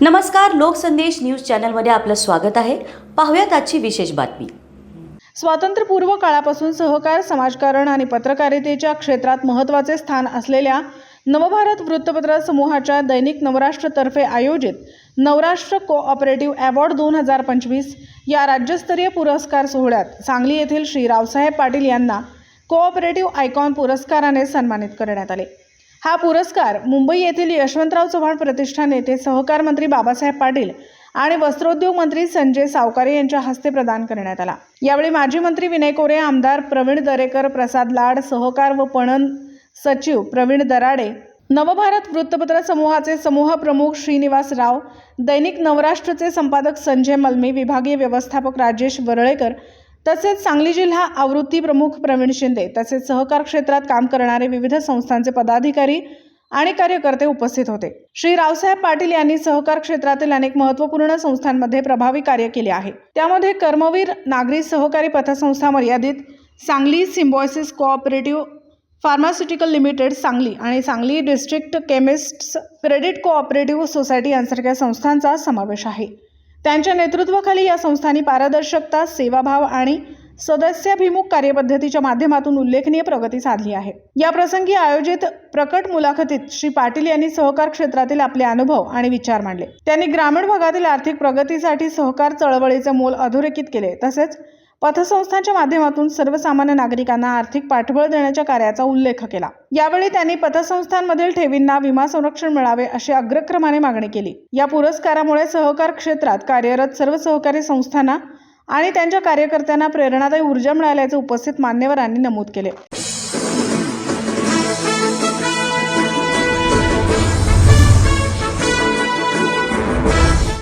नमस्कार लोकसंदेश न्यूज चॅनलमध्ये आपलं स्वागत आहे. पाहूयात आजची विशेष बातमी. स्वातंत्र्यपूर्व काळापासून सहकार समाजकारण आणि पत्रकारितेच्या क्षेत्रात महत्त्वाचे स्थान असलेल्या नवभारत वृत्तपत्र समूहाच्या दैनिक नवराष्ट्रतर्फे आयोजित नवराष्ट्र कोऑपरेटिव्ह अवॉर्ड दोन हजार पंचवीस या राज्यस्तरीय पुरस्कार सोहळ्यात सांगली येथील श्री रावसाहेब पाटील यांना कोऑपरेटिव्ह आयकॉन पुरस्काराने सन्मानित करण्यात आले. हा पुरस्कार मुंबई येथील यशवंतराव चव्हाण प्रतिष्ठान येथे सहकार मंत्री बाबासाहेब पाटील आणि वस्त्रोद्योग मंत्री संजय सावकारे यांच्या हस्ते प्रदान करण्यात आला. यावेळी माजी मंत्री विनय कोरे आमदार प्रवीण दरेकर प्रसाद लाड सहकार व पणन सचिव प्रवीण दराडे नवभारत वृत्तपत्र समूहाचे समूह प्रमुख श्रीनिवास राव दैनिक नवराष्ट्रचे संपादक संजय मलमी विभागीय व्यवस्थापक राजेश वरळेकर तसेच सांगली जिल्हा आवृत्ती प्रमुख प्रवीण शिंदे तसेच सहकार क्षेत्रात काम करणारे विविध संस्थांचे पदाधिकारी आणि कार्यकर्ते उपस्थित होते. श्री रावसाहेब पाटील यांनी सहकार क्षेत्रातील अनेक महत्त्वपूर्ण संस्थांमध्ये प्रभावी कार्य केले आहे. त्यामध्ये कर्मवीर नागरी सहकारी पथसंस्था मर्यादित Sangli Symbiosis cooperative pharmaceutical limited Sangli आणि Sangli district chemists credit cooperative society यांसारख्या संस्थांचा समावेश आहे. त्यांच्या नेतृत्वाखाली या संस्थांनी पारदर्शकता सेवाभाव आणि सदस्याभिमुख कार्यपद्धतीच्या माध्यमातून उल्लेखनीय प्रगती साधली आहे. या प्रसंगी आयोजित प्रकट मुलाखतीत श्री पाटील यांनी सहकार क्षेत्रातील आपले अनुभव आणि विचार मांडले. त्यांनी ग्रामीण भागातील आर्थिक प्रगतीसाठी सहकार चळवळीचे मोल अधोरेखित केले तसेच पतसंस्थांच्या माध्यमातून सर्वसामान्य नागरिकांना आर्थिक पाठबळ देण्याच्या कार्याचा उल्लेख केला. यावेळी त्यांनी पतसंस्थांमधील ठेवींना विमा संरक्षण मिळावे अशी अग्रक्रमाने मागणी केली. या पुरस्कारामुळे सहकार क्षेत्रात कार्यरत सर्व सहकारी संस्थांना आणि त्यांच्या कार्यकर्त्यांना प्रेरणादायी ऊर्जा मिळाल्याचे उपस्थित मान्यवरांनी नमूद केले.